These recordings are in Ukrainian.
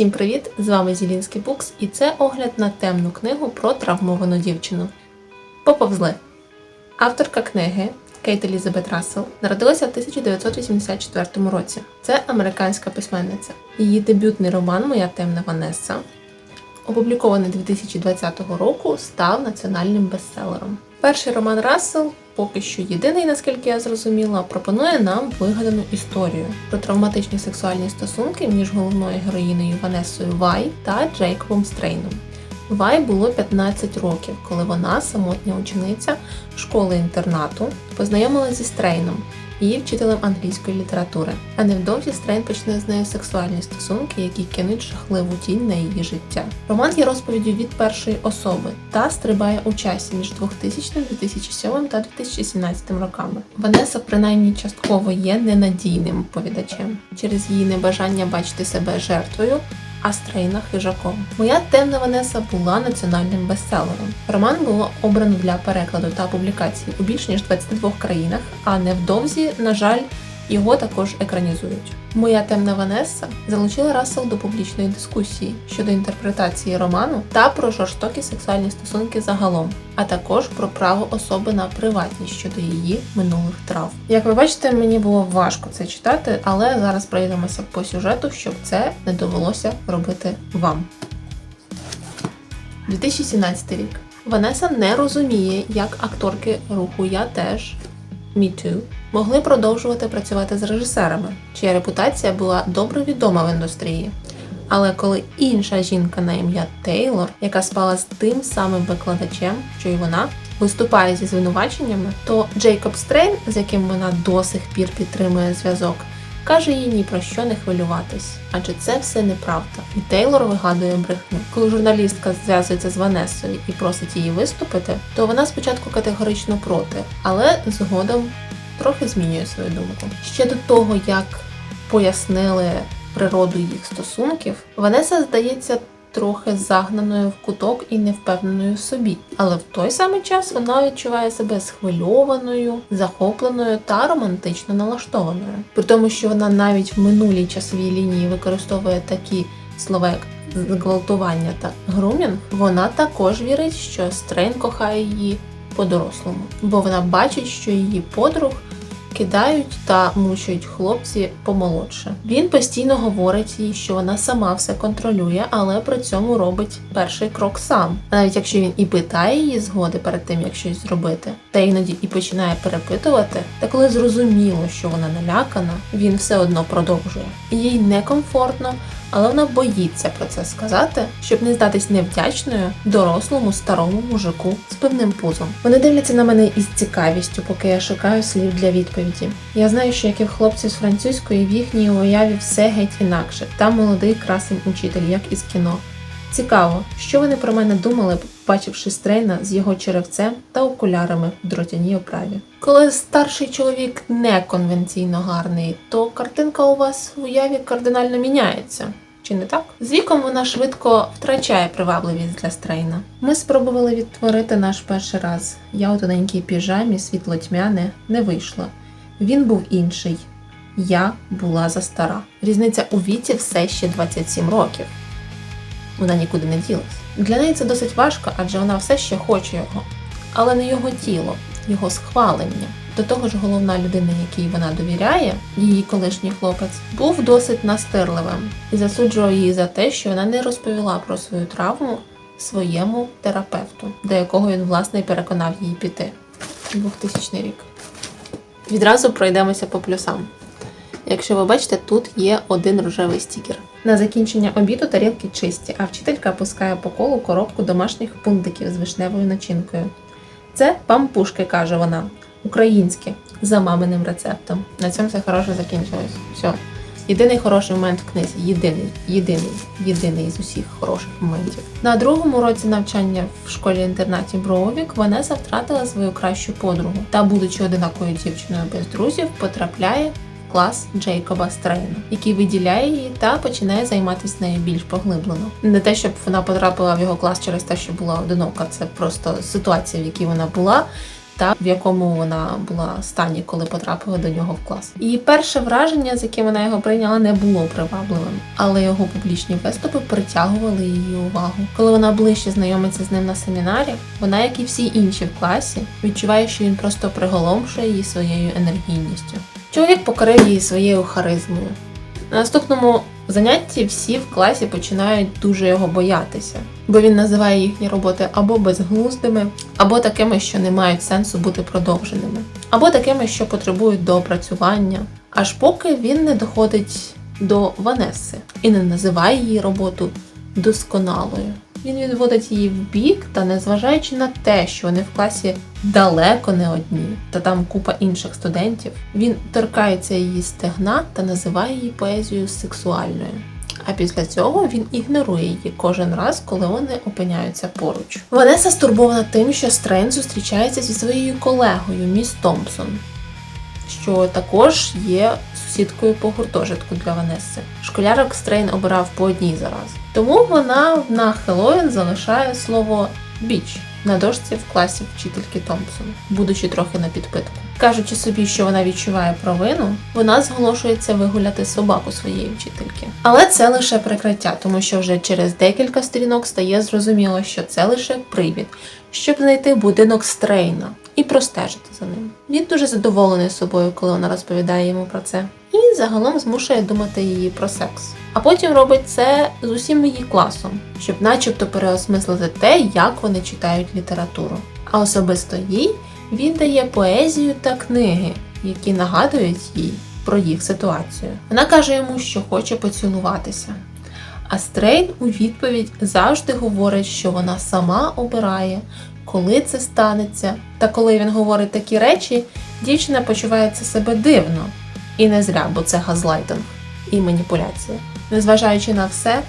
Всім привіт! З вами Зілінський Букс, і це огляд на темну книгу про травмовану дівчину. Поповзли. Авторка книги Кейт Елізабет Рассел народилася в 1984 році. Це американська письменниця. Її дебютний роман Моя темна Ванеса, опублікований 2020 року, став національним бестселером. Перший роман Рассел, поки що єдиний, наскільки я зрозуміла, пропонує нам вигадану історію про травматичні сексуальні стосунки між головною героїною Ванесою Вай та Джейкобом Стрейном. Вай було 15 років, коли вона, самотня учениця школи-інтернату, познайомилася зі Стрейном, її вчителем англійської літератури. А невдовзі Стрейн почне з нею сексуальні стосунки, які кинуть жахливу тінь на її життя. Роман є розповіддю від першої особи та стрибає у часі між 2000, 2007 та 2017 роками. Ванеса, принаймні частково, є ненадійним оповідачем через її небажання бачити себе жертвою а Стрейна хижаком. Моя темна Ванеса була національним бестселером. Роман було обрано для перекладу та публікації у більш ніж 22 країнах, а невдовзі, на жаль, його також екранізують. Моя темна Ванеса залучила Рассел до публічної дискусії щодо інтерпретації роману та про жорстокі сексуальні стосунки загалом, а також про право особи на приватність щодо її минулих травм. Як ви бачите, мені було важко це читати, але зараз пройдемося по сюжету, щоб це не довелося робити вам. 2017 рік. Ванеса не розуміє, як акторки руху Я теж Me Too могли продовжувати працювати з режисерами, чия репутація була добре відома в індустрії. Але коли інша жінка на ім'я Тейлор, яка спала з тим самим викладачем, що й вона, виступає зі звинуваченнями, то Джейкоб Стрейн, з яким вона до сих пір підтримує зв'язок, каже їй ні про що не хвилюватись, адже це все неправда. І Тейлор вигадує брехню. Коли журналістка зв'язується з Ванесою і просить її виступити, то вона спочатку категорично проти, але згодом трохи змінює свою думку. Ще до того, як пояснили природу їх стосунків, Ванеса здається трохи загнаною в куток і невпевненою в собі. Але в той самий час вона відчуває себе схвильованою, захопленою та романтично налаштованою. При тому, що вона навіть в минулій часовій лінії використовує такі слова, як зґвалтування та грумінг, вона також вірить, що Стрейн кохає її по-дорослому, бо вона бачить, що її подруг кидають та мучують хлопці помолодше. Він постійно говорить їй, що вона сама все контролює, але при цьому робить перший крок сам. Навіть якщо він і питає її згоди перед тим, як щось зробити, та іноді і починає перепитувати, та коли зрозуміло, що вона налякана, він все одно продовжує. Їй некомфортно але вона боїться про це сказати, щоб не здатись невдячною дорослому старому мужику з пивним пузом. Вони дивляться на мене із цікавістю, поки я шукаю слів для відповіді. Я знаю, що як і в хлопців з французької в їхній уяві все геть інакше. Там молодий красень учитель, як із кіно. Цікаво, що вони про мене думали, бачивши стрейна з його черевцем та окулярами в дротяній оправі. Коли старший чоловік не конвенційно гарний, то картинка у вас в уяві кардинально міняється. Чи не так? З віком вона швидко втрачає привабливість для стрейна. Ми спробували відтворити наш перший раз. Я у тоненькій піжамі, світло тьмяне, не вийшло. Він був інший. Я була застара. Різниця у віці все ще 27 років вона нікуди не ділась. Для неї це досить важко, адже вона все ще хоче його, але не його тіло, його схвалення. До того ж, головна людина, якій вона довіряє, її колишній хлопець, був досить настирливим і засуджував її за те, що вона не розповіла про свою травму своєму терапевту, до якого він власне і переконав її піти. 2000 рік. Відразу пройдемося по плюсам. Якщо ви бачите, тут є один рожевий стікер. На закінчення обіду тарілки чисті, а вчителька пускає по колу коробку домашніх пундиків з вишневою начинкою. Це пампушки, каже вона, українські, за маминим рецептом. На цьому все хороше закінчилось. Все. Єдиний хороший момент в книзі. Єдиний, єдиний, єдиний з усіх хороших моментів. На другому році навчання в школі-інтернаті Броувік Ванеса втратила свою кращу подругу та, будучи одинакою дівчиною без друзів, потрапляє клас Джейкоба Стрейна, який виділяє її та починає займатися нею більш поглиблено. Не те, щоб вона потрапила в його клас через те, що була одинока, це просто ситуація, в якій вона була. та в якому вона була стані, коли потрапила до нього в клас. Її перше враження, з яким вона його прийняла, не було привабливим, але його публічні виступи притягували її увагу. Коли вона ближче знайомиться з ним на семінарі, вона, як і всі інші в класі, відчуває, що він просто приголомшує її своєю енергійністю. Чоловік покорив її своєю харизмою. На наступному занятті всі в класі починають дуже його боятися, бо він називає їхні роботи або безглуздими, або такими, що не мають сенсу бути продовженими, або такими, що потребують доопрацювання, аж поки він не доходить до Ванеси і не називає її роботу досконалою. Він відводить її в бік, та незважаючи на те, що вони в класі далеко не одні, та там купа інших студентів, він торкається її стегна та називає її поезію сексуальною. А після цього він ігнорує її кожен раз, коли вони опиняються поруч. Ванеса стурбована тим, що Стрейн зустрічається зі своєю колегою, міс Томпсон, що також є сусідкою по гуртожитку для Ванеси. Школярок Стрейн обирав по одній зараз. Тому вона на Хеллоуін залишає слово біч на дошці в класі вчительки Томпсон, будучи трохи на підпитку. Кажучи собі, що вона відчуває провину, вона зголошується вигуляти собаку своєї вчительки. Але це лише прикриття, тому що вже через декілька сторінок стає зрозуміло, що це лише привід, щоб знайти будинок Стрейна і простежити за ним. Він дуже задоволений собою, коли вона розповідає йому про це, і загалом змушує думати її про секс. А потім робить це з усім її класом, щоб начебто переосмислити те, як вони читають літературу. А особисто їй він дає поезію та книги, які нагадують їй про їх ситуацію. Вона каже йому, що хоче поцілуватися. А Стрейн у відповідь завжди говорить, що вона сама обирає, коли це станеться. Та коли він говорить такі речі, дівчина почувається себе дивно. І не зря, бо це газлайтинг і маніпуляція. Незважаючи на все,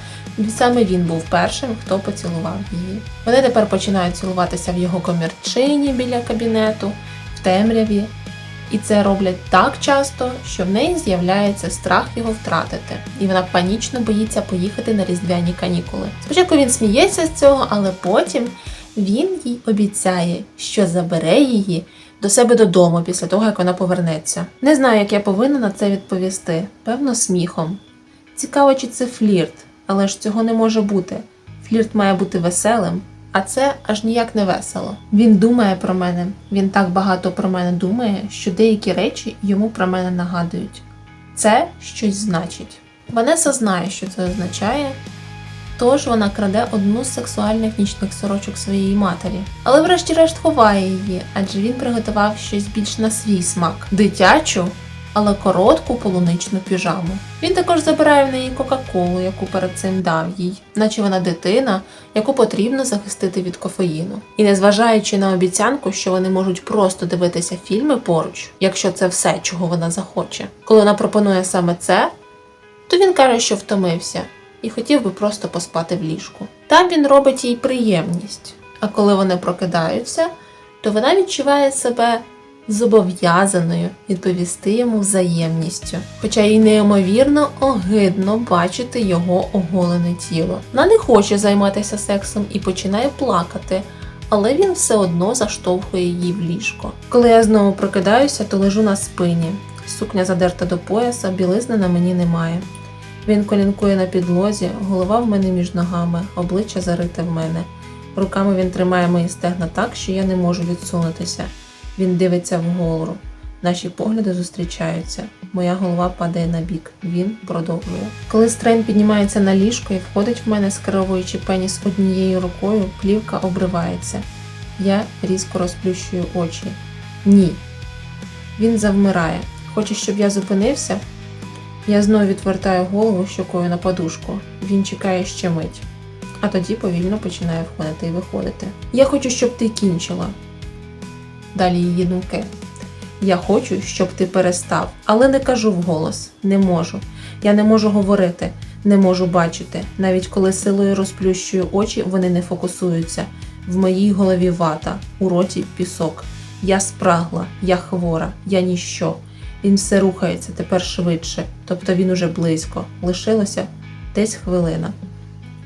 саме він був першим, хто поцілував її. Вони тепер починають цілуватися в його комірчині біля кабінету, в темряві. І це роблять так часто, що в неї з'являється страх його втратити, і вона панічно боїться поїхати на різдвяні канікули. Спочатку він сміється з цього, але потім він їй обіцяє, що забере її до себе додому після того, як вона повернеться. Не знаю, як я повинна на це відповісти. Певно, сміхом. Цікаво, чи це флірт, але ж цього не може бути. Флірт має бути веселим, а це аж ніяк не весело. Він думає про мене, він так багато про мене думає, що деякі речі йому про мене нагадують. Це щось значить. Ванеса знає, що це означає, тож вона краде одну з сексуальних нічних сорочок своєї матері. Але врешті-решт ховає її, адже він приготував щось більш на свій смак дитячу, але коротку полуничну піжаму. Він також забирає в неї Кока-Колу, яку перед цим дав їй, наче вона дитина, яку потрібно захистити від кофеїну. І незважаючи на обіцянку, що вони можуть просто дивитися фільми поруч, якщо це все, чого вона захоче. Коли вона пропонує саме це, то він каже, що втомився і хотів би просто поспати в ліжку. Там він робить їй приємність. А коли вони прокидаються, то вона відчуває себе зобов'язаною відповісти йому взаємністю, хоча їй неймовірно огидно бачити його оголене тіло. Вона не хоче займатися сексом і починає плакати. Але він все одно заштовхує її в ліжко. Коли я знову прокидаюся, то лежу на спині. Сукня задерта до пояса, білизни на мені немає. Він колінкує на підлозі, голова в мене між ногами, обличчя зарите в мене. Руками він тримає мої стегна так, що я не можу відсунутися. Він дивиться вгору. Наші погляди зустрічаються. Моя голова падає на бік. Він продовжує. Коли Стрейн піднімається на ліжко і входить в мене, скеровуючи пеніс однією рукою, плівка обривається. Я різко розплющую очі. Ні. Він завмирає. Хоче, щоб я зупинився. Я знову відвертаю голову щокою на подушку. Він чекає ще мить, а тоді повільно починає входити і виходити. Я хочу, щоб ти кінчила. Далі її думки. Я хочу, щоб ти перестав, але не кажу вголос, не можу. Я не можу говорити, не можу бачити. Навіть коли силою розплющую очі, вони не фокусуються. В моїй голові вата, у роті пісок. Я спрагла, я хвора, я ніщо. Він все рухається тепер швидше, тобто він уже близько. Лишилося десь хвилина.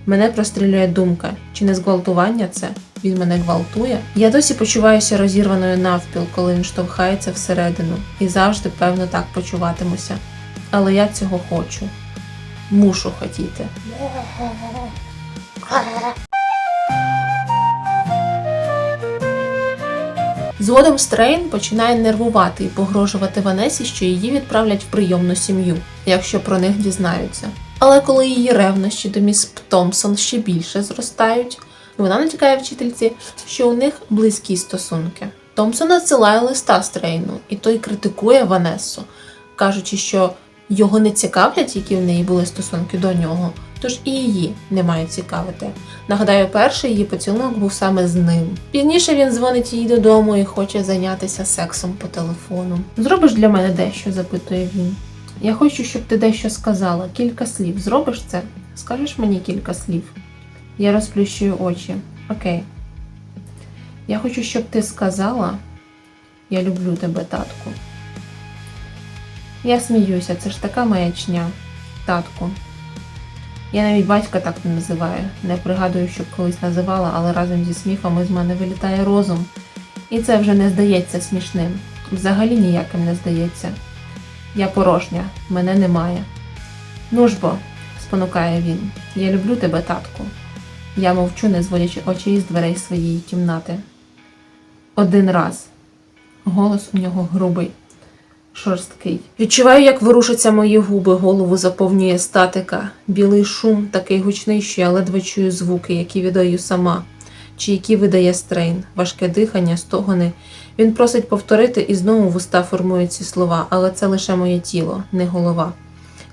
Мене прострілює думка, чи не зґвалтування це? він мене гвалтує. Я досі почуваюся розірваною навпіл, коли він штовхається всередину, і завжди, певно, так почуватимуся. Але я цього хочу. Мушу хотіти. Згодом Стрейн починає нервувати і погрожувати Ванесі, що її відправлять в прийомну сім'ю, якщо про них дізнаються. Але коли її ревнощі до міс Томпсон ще більше зростають, вона натякає вчительці, що у них близькі стосунки. Томпсон надсилає листа Стрейну, і той критикує Ванесу, кажучи, що його не цікавлять, які в неї були стосунки до нього, тож і її не мають цікавити. Нагадаю, перший її поцілунок був саме з ним. Пізніше він дзвонить їй додому і хоче зайнятися сексом по телефону. Зробиш для мене дещо? запитує він. Я хочу, щоб ти дещо сказала, кілька слів. Зробиш це? Скажеш мені кілька слів? Я розплющую очі. Окей. Я хочу, щоб ти сказала: Я люблю тебе, татку. Я сміюся, це ж така маячня, татку. Я навіть батька так не називаю. Не пригадую, щоб колись називала, але разом зі сміхом з мене вилітає розум. І це вже не здається смішним. Взагалі ніяким не здається. Я порожня, мене немає. Ну ж бо, спонукає він, я люблю тебе, татку. Я мовчу, не зводячи очей з дверей своєї кімнати. Один раз. Голос у нього грубий, шорсткий. Відчуваю, як ворушаться мої губи, голову заповнює статика. Білий шум такий гучний, що я ледве чую звуки, які видаю сама, чи які видає стрейн, важке дихання, стогони. Він просить повторити, і знову вуста формують ці слова, але це лише моє тіло, не голова.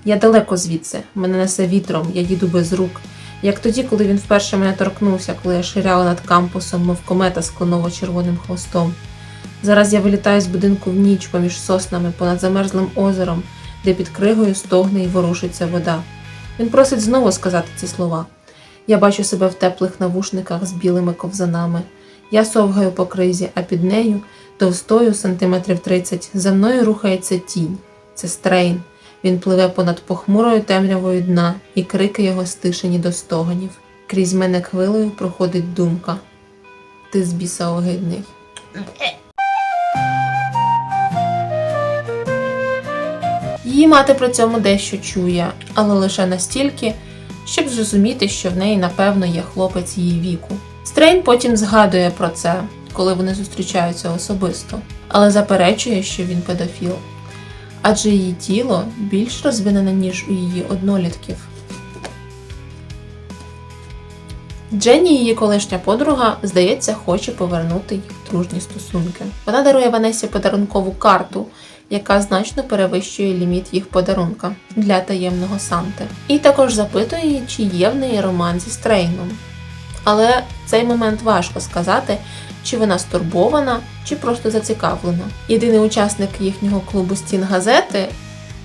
Я далеко звідси, мене несе вітром, я їду без рук. Як тоді, коли він вперше мене торкнувся, коли я ширяла над кампусом, мов комета з клоново-червоним хвостом. Зараз я вилітаю з будинку в ніч поміж соснами понад замерзлим озером, де під кригою стогне і ворушиться вода. Він просить знову сказати ці слова. Я бачу себе в теплих навушниках з білими ковзанами. Я совгаю по кризі, а під нею, товстою сантиметрів 30, за мною рухається тінь. Це стрейн. Він пливе понад похмурою темрявою дна, і крики його стишені до стогонів. Крізь мене хвилею проходить думка. Ти з біса огидний. Її мати при цьому дещо чує, але лише настільки, щоб зрозуміти, що в неї, напевно, є хлопець її віку. Стрейн потім згадує про це, коли вони зустрічаються особисто, але заперечує, що він педофіл. Адже її тіло більш розвинене, ніж у її однолітків. Дженні, її колишня подруга, здається, хоче повернути їх дружні стосунки. Вона дарує Ванесі подарункову карту, яка значно перевищує ліміт їх подарунка для таємного Санти. І також запитує чи є в неї роман зі Стрейном. Але цей момент важко сказати, чи вона стурбована, чи просто зацікавлена. Єдиний учасник їхнього клубу стін газети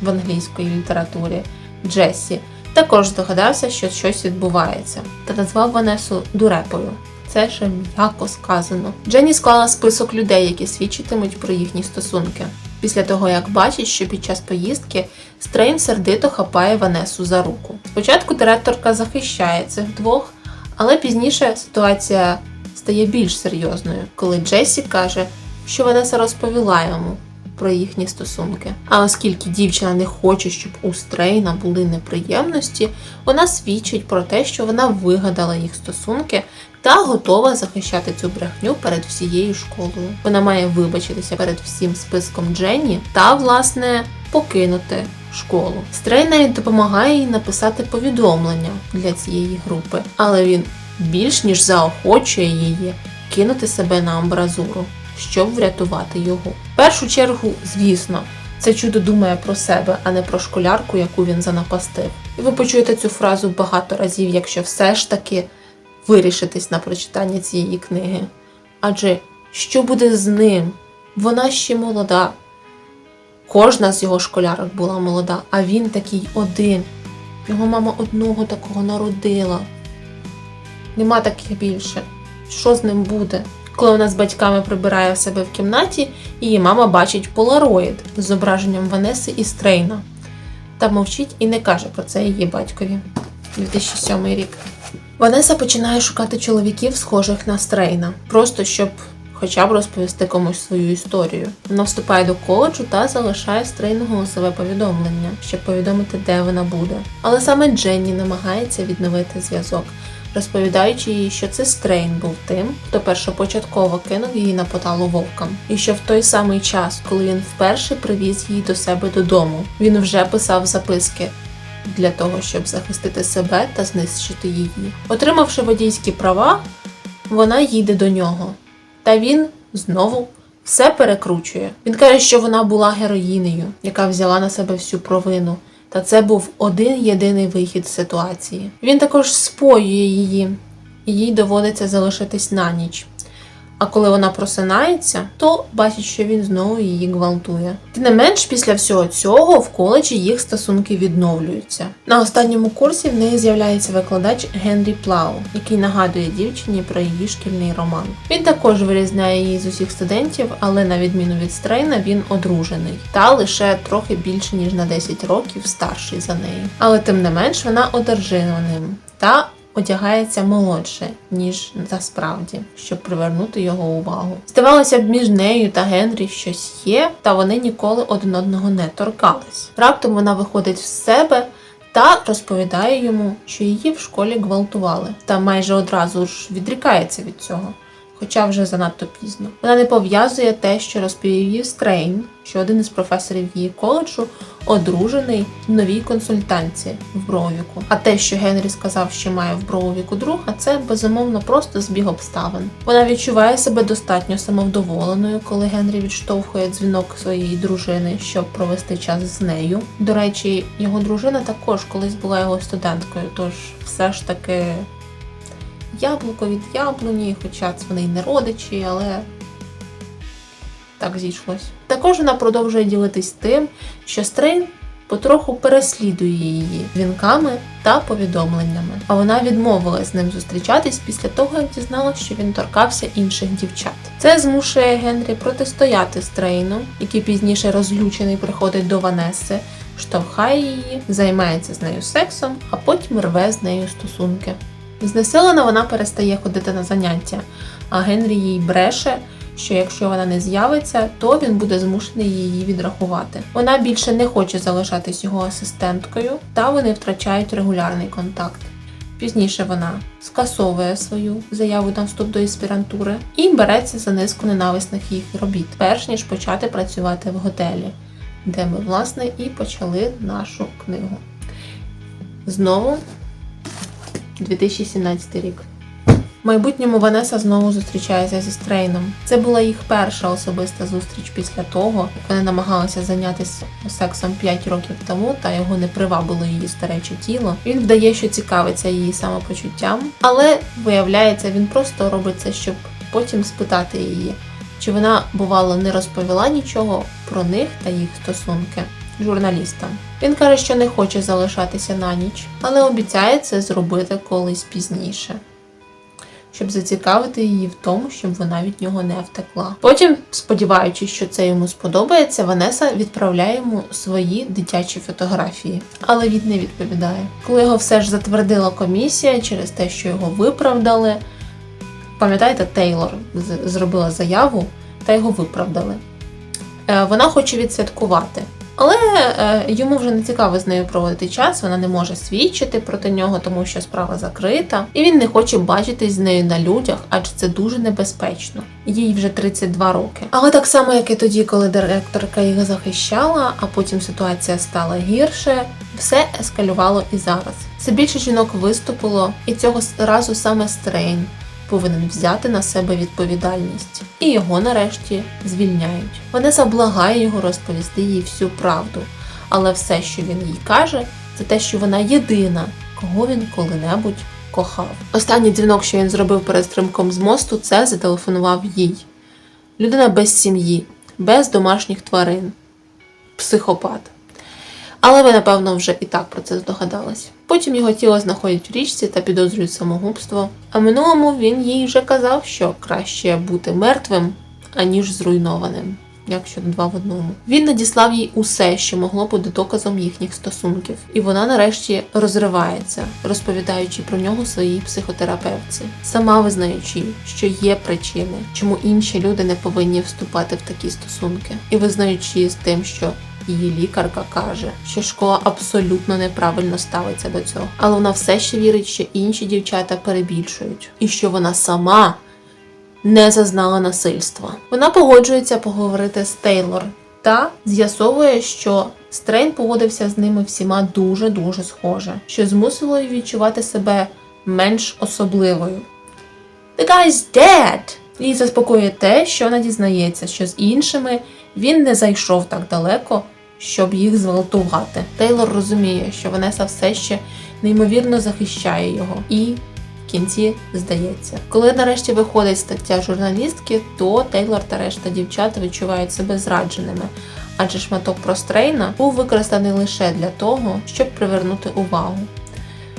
в англійської літературі Джесі також здогадався, що щось відбувається, та назвав Ванесу дурепою. Це ще м'яко сказано. Дженні склала список людей, які свідчитимуть про їхні стосунки. Після того, як бачить, що під час поїздки Стрейн сердито хапає Ванесу за руку. Спочатку директорка захищає цих двох, але пізніше ситуація стає більш серйозною, коли Джесі каже, що Ванеса розповіла йому про їхні стосунки. А оскільки дівчина не хоче, щоб у Стрейна були неприємності, вона свідчить про те, що вона вигадала їх стосунки та готова захищати цю брехню перед всією школою. Вона має вибачитися перед всім списком Дженні та, власне, покинути школу. Стрей допомагає їй написати повідомлення для цієї групи, але він більш ніж заохочує її кинути себе на амбразуру, щоб врятувати його. В першу чергу, звісно, це чудо думає про себе, а не про школярку, яку він занапастив. І ви почуєте цю фразу багато разів, якщо все ж таки вирішитись на прочитання цієї книги. Адже що буде з ним? Вона ще молода. Кожна з його школярок була молода, а він такий один. Його мама одного такого народила. Нема таких більше. Що з ним буде? Коли вона з батьками прибирає в себе в кімнаті, її мама бачить полароїд з зображенням Ванеси і Стрейна. Та мовчить і не каже про це її батькові. 2007 рік. Ванеса починає шукати чоловіків, схожих на Стрейна, просто щоб хоча б розповісти комусь свою історію. Вона вступає до коледжу та залишає Стрейну голосове повідомлення, щоб повідомити, де вона буде. Але саме Дженні намагається відновити зв'язок, розповідаючи їй, що це Стрейн був тим, хто першопочатково кинув її на поталу вовкам, і що в той самий час, коли він вперше привіз її до себе додому, він вже писав записки, для того, щоб захистити себе та знищити її. Отримавши водійські права, вона їде до нього. Та він знову все перекручує. Він каже, що вона була героїнею, яка взяла на себе всю провину. Та це був один єдиний вихід з ситуації. Він також споює її, і їй доводиться залишитись на ніч. А коли вона просинається, то бачить, що він знову її гвалтує. Тим не менш, після всього цього в коледжі їх стосунки відновлюються. На останньому курсі в неї з'являється викладач Генрі Плау, який нагадує дівчині про її шкільний роман. Він також вирізняє її з усіх студентів, але на відміну від Стрейна, він одружений та лише трохи більше ніж на 10 років старший за неї. Але тим не менш вона одержима ним та одягається молодше, ніж насправді, щоб привернути його увагу. Здавалося б, між нею та Генрі щось є, та вони ніколи один одного не торкались. Раптом вона виходить з себе. Та розповідає йому, що її в школі гвалтували, та майже одразу ж відрікається від цього, хоча вже занадто пізно. Вона не пов'язує те, що розповів їй Стрейн, що один із професорів її коледжу одружений новій консультанці в Бровіку. А те, що Генрі сказав, що має в Бровіку друга, це безумовно просто збіг обставин. Вона відчуває себе достатньо самовдоволеною, коли Генрі відштовхує дзвінок своєї дружини, щоб провести час з нею. До речі, його дружина також колись була його студенткою, тож все ж таки яблуко від яблуні, хоча це вони й не родичі, але так зійшлось. Також вона продовжує ділитись тим, що Стрейн потроху переслідує її дзвінками та повідомленнями. А вона відмовилась з ним зустрічатись після того, як дізналася, що він торкався інших дівчат. Це змушує Генрі протистояти Стрейну, який пізніше розлючений приходить до Ванеси, штовхає її, займається з нею сексом, а потім рве з нею стосунки. Знесилена вона перестає ходити на заняття, а Генрі їй бреше, що якщо вона не з'явиться, то він буде змушений її відрахувати. Вона більше не хоче залишатись його асистенткою, та вони втрачають регулярний контакт. Пізніше вона скасовує свою заяву на вступ до аспірантури і береться за низку ненависних їх робіт, перш ніж почати працювати в готелі, де ми, власне, і почали нашу книгу. Знову 2017 рік. В майбутньому Ванеса знову зустрічається зі Стрейном. Це була їх перша особиста зустріч після того, як вони намагалися зайнятися сексом 5 років тому, та його не привабило її старече тіло. Він вдає, що цікавиться її самопочуттям, але виявляється, він просто робить це, щоб потім спитати її, чи вона, бувало, не розповіла нічого про них та їх стосунки журналістам. Він каже, що не хоче залишатися на ніч, але обіцяє це зробити колись пізніше. Щоб зацікавити її в тому, щоб вона від нього не втекла. Потім, сподіваючись, що це йому сподобається, Ванеса відправляє йому свої дитячі фотографії, але він не відповідає. Коли його все ж затвердила комісія через те, що його виправдали, пам'ятаєте, Тейлор зробила заяву та його виправдали. Е, Вона хоче відсвяткувати. Але е, йому вже не цікаво з нею проводити час, вона не може свідчити проти нього, тому що справа закрита, і він не хоче бачитись з нею на людях, адже це дуже небезпечно. Їй вже 32 роки. Але так само, як і тоді, коли директорка їх захищала, а потім ситуація стала гірше, все ескалювало і зараз. Все більше жінок виступило, і цього разу саме Стрейн повинен взяти на себе відповідальність, і його нарешті звільняють. Ванеса благає його розповісти їй всю правду, але все, що він їй каже, це те, що вона єдина, кого він коли-небудь кохав. Останній дзвінок, що він зробив перед стримком з мосту, це зателефонував їй. Людина без сім'ї, без домашніх тварин, психопат. Але ви, напевно, вже і так про це здогадались. Потім його тіло знаходять в річці та підозрюють самогубство. А минулому він їй вже казав, що краще бути мертвим, аніж зруйнованим. як щодо два в одному. Він надіслав їй усе, що могло бути доказом їхніх стосунків, і вона нарешті розривається, розповідаючи про нього своїй психотерапевтці, сама визнаючи, що є причини, чому інші люди не повинні вступати в такі стосунки, і визнаючи з тим, що Її лікарка каже, що школа абсолютно неправильно ставиться до цього, але вона все ще вірить, що інші дівчата перебільшують, і що вона сама не зазнала насильства. Вона погоджується поговорити з Тейлор та з'ясовує, що Стрейн поводився з ними всіма дуже дуже схоже, що змусило її відчувати себе менш особливою. The guy's dead! Її заспокоює те, що вона дізнається, що з іншими він не зайшов так далеко, щоб їх зґвалтувати. Тейлор розуміє, що Ванеса все ще неймовірно захищає його, і в кінці здається. Коли нарешті виходить стаття журналістки, то Тейлор та решта дівчат відчувають себе зрадженими. Адже шматок прострейна був використаний лише для того, щоб привернути увагу.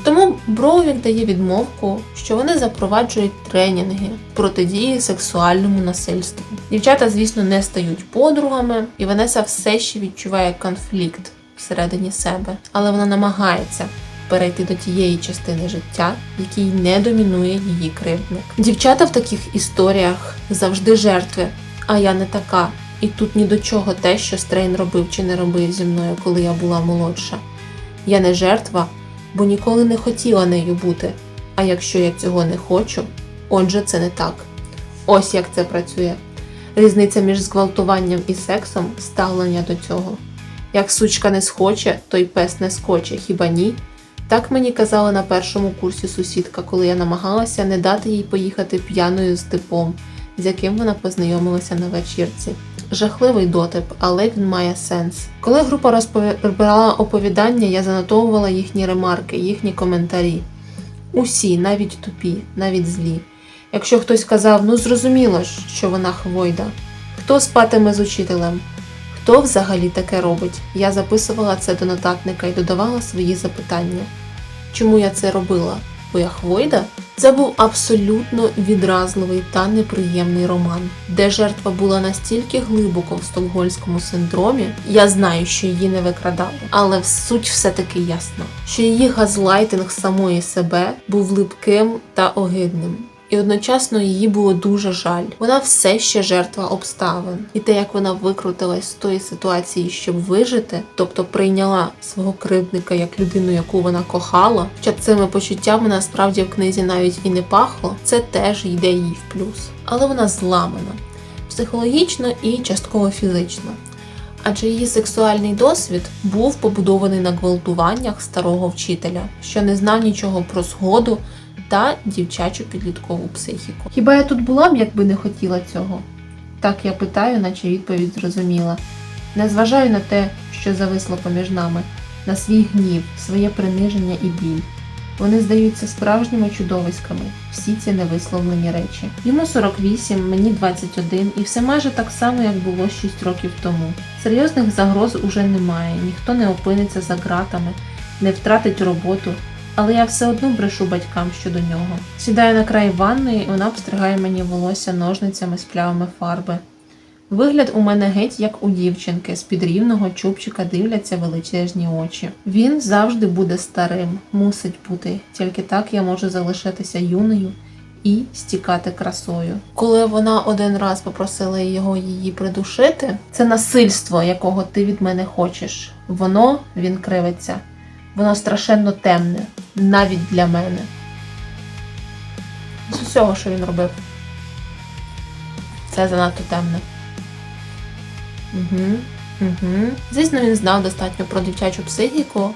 Тому Броувік дає відмовку, що вони запроваджують тренінги протидії сексуальному насильству. Дівчата, звісно, не стають подругами, і Ванеса все ще відчуває конфлікт всередині себе, але вона намагається перейти до тієї частини життя, якій не домінує її кривдник. Дівчата в таких історіях завжди жертви, а я не така. І тут ні до чого те, що Стрейн робив чи не робив зі мною, коли я була молодша. Я не жертва, бо ніколи не хотіла нею бути. А якщо я цього не хочу, отже, це не так. Ось як це працює. Різниця між зґвалтуванням і сексом ставлення до цього. Як сучка не схоче, то й пес не скоче, хіба ні? Так мені казала на першому курсі сусідка, коли я намагалася не дати їй поїхати п'яною з типом, з яким вона познайомилася на вечірці. Жахливий дотип, але він має сенс. Коли група розбирала оповідання, я занотовувала їхні ремарки, їхні коментарі. Усі, навіть тупі, навіть злі. Якщо хтось казав, ну зрозуміло ж, що вона хвойда. Хто спатиме з учителем? Хто взагалі таке робить? Я записувала це до нотатника і додавала свої запитання. Чому я це робила? Я? Це був абсолютно відразливий та неприємний роман, де жертва була настільки глибоко в стокгольському синдромі, я знаю, що її не викрадали, але суть все-таки ясна, що її газлайтинг самої себе був липким та огидним. І одночасно її було дуже жаль. Вона все ще жертва обставин, і те, як вона викрутилась з тої ситуації, щоб вижити, тобто прийняла свого кривдника як людину, яку вона кохала. Хоча цими почуттями насправді в книзі навіть і не пахло, це теж йде їй в плюс. Але вона зламана психологічно і частково фізично. Адже її сексуальний досвід був побудований на гвалтуваннях старого вчителя, що не знав нічого про згоду та дівчачу підліткову психіку. Хіба я тут була б, якби не хотіла цього? Так я питаю, наче відповідь зрозуміла. Не зважаю на те, що зависло поміж нами, на свій гнів, своє приниження і біль. Вони здаються справжніми чудовиськами, всі ці невисловлені речі. Йому 48, мені 21, і все майже так само, як було 6 років тому. Серйозних загроз уже немає, ніхто не опиниться за ґратами, не втратить роботу, але я все одно брешу батькам щодо нього. Сідаю на край ванної, і вона обстригає мені волосся ножницями з плявами фарби. Вигляд у мене геть як у дівчинки, з під рівного чубчика дивляться величезні очі. Він завжди буде старим, мусить бути, тільки так я можу залишитися юною і стікати красою. Коли вона один раз попросила його її придушити, це насильство, якого ти від мене хочеш. Воно він кривиться, воно страшенно темне, навіть для мене. З усього, що він робив. Це занадто темне. Угу, угу. Звісно, він знав достатньо про дівчачу психіку,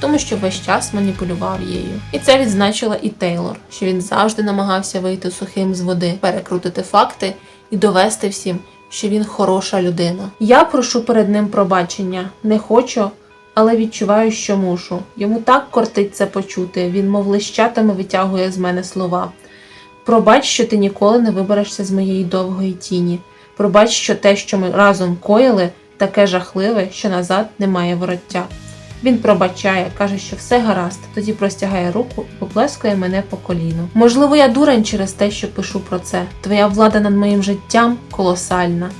тому що весь час маніпулював її. І це відзначила і Тейлор, що він завжди намагався вийти сухим з води, перекрутити факти і довести всім, що він хороша людина. Я прошу перед ним пробачення, не хочу, але відчуваю, що мушу. Йому так кортить це почути. Він, мов лищатами, витягує з мене слова. Пробач, що ти ніколи не виберешся з моєї довгої тіні. Пробач, що те, що ми разом коїли, таке жахливе, що назад немає вороття. Він пробачає, каже, що все гаразд, тоді простягає руку і поплескує мене по коліну. Можливо, я дурень через те, що пишу про це. Твоя влада над моїм життям колосальна.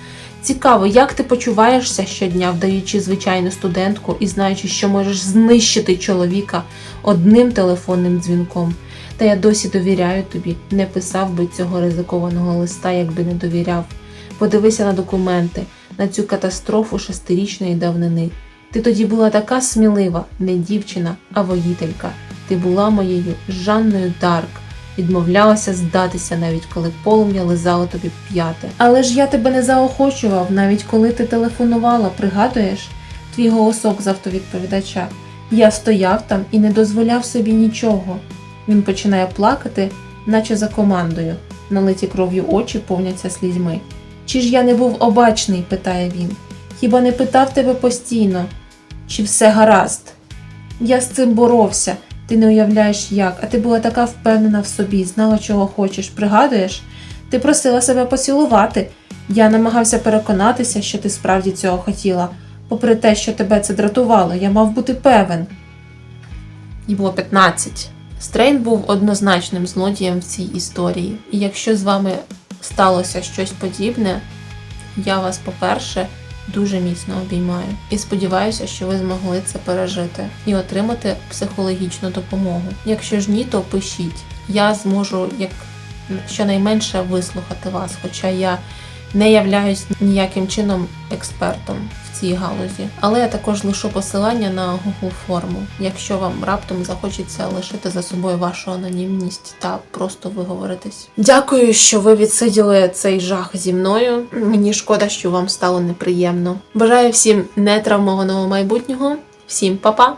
Цікаво, як ти почуваєшся щодня, вдаючи звичайну студентку і знаючи, що можеш знищити чоловіка одним телефонним дзвінком. Та я досі довіряю тобі, не писав би цього ризикованого листа, якби не довіряв. Подивися на документи, на цю катастрофу шестирічної давнини. Ти тоді була така смілива, не дівчина, а воїтелька. Ти була моєю Жанною Дарк, відмовлялася здатися, навіть коли полум'я лизало тобі п'яте. Але ж я тебе не заохочував, навіть коли ти телефонувала, пригадуєш? Твій голосок з автовідповідача. Я стояв там і не дозволяв собі нічого. Він починає плакати, наче за командою. Налиті кров'ю очі повняться слізьми. Чи ж я не був обачний? питає він. Хіба не питав тебе постійно? Чи все гаразд? Я з цим боровся. Ти не уявляєш як, а ти була така впевнена в собі, знала, чого хочеш. Пригадуєш? Ти просила себе поцілувати. Я намагався переконатися, що ти справді цього хотіла. Попри те, що тебе це дратувало, я мав бути певен. Їй було 15. Стрейн був однозначним злодієм в цій історії. І якщо з вами сталося щось подібне, я вас, по-перше, дуже міцно обіймаю. І сподіваюся, що ви змогли це пережити і отримати психологічну допомогу. Якщо ж ні, то пишіть. Я зможу як щонайменше вислухати вас, хоча я не являюсь ніяким чином експертом цій галузі. Але я також лишу посилання на Google форму, якщо вам раптом захочеться лишити за собою вашу анонімність та просто виговоритись. Дякую, що ви відсиділи цей жах зі мною. Мені шкода, що вам стало неприємно. Бажаю всім нетравмованого майбутнього. Всім па-па!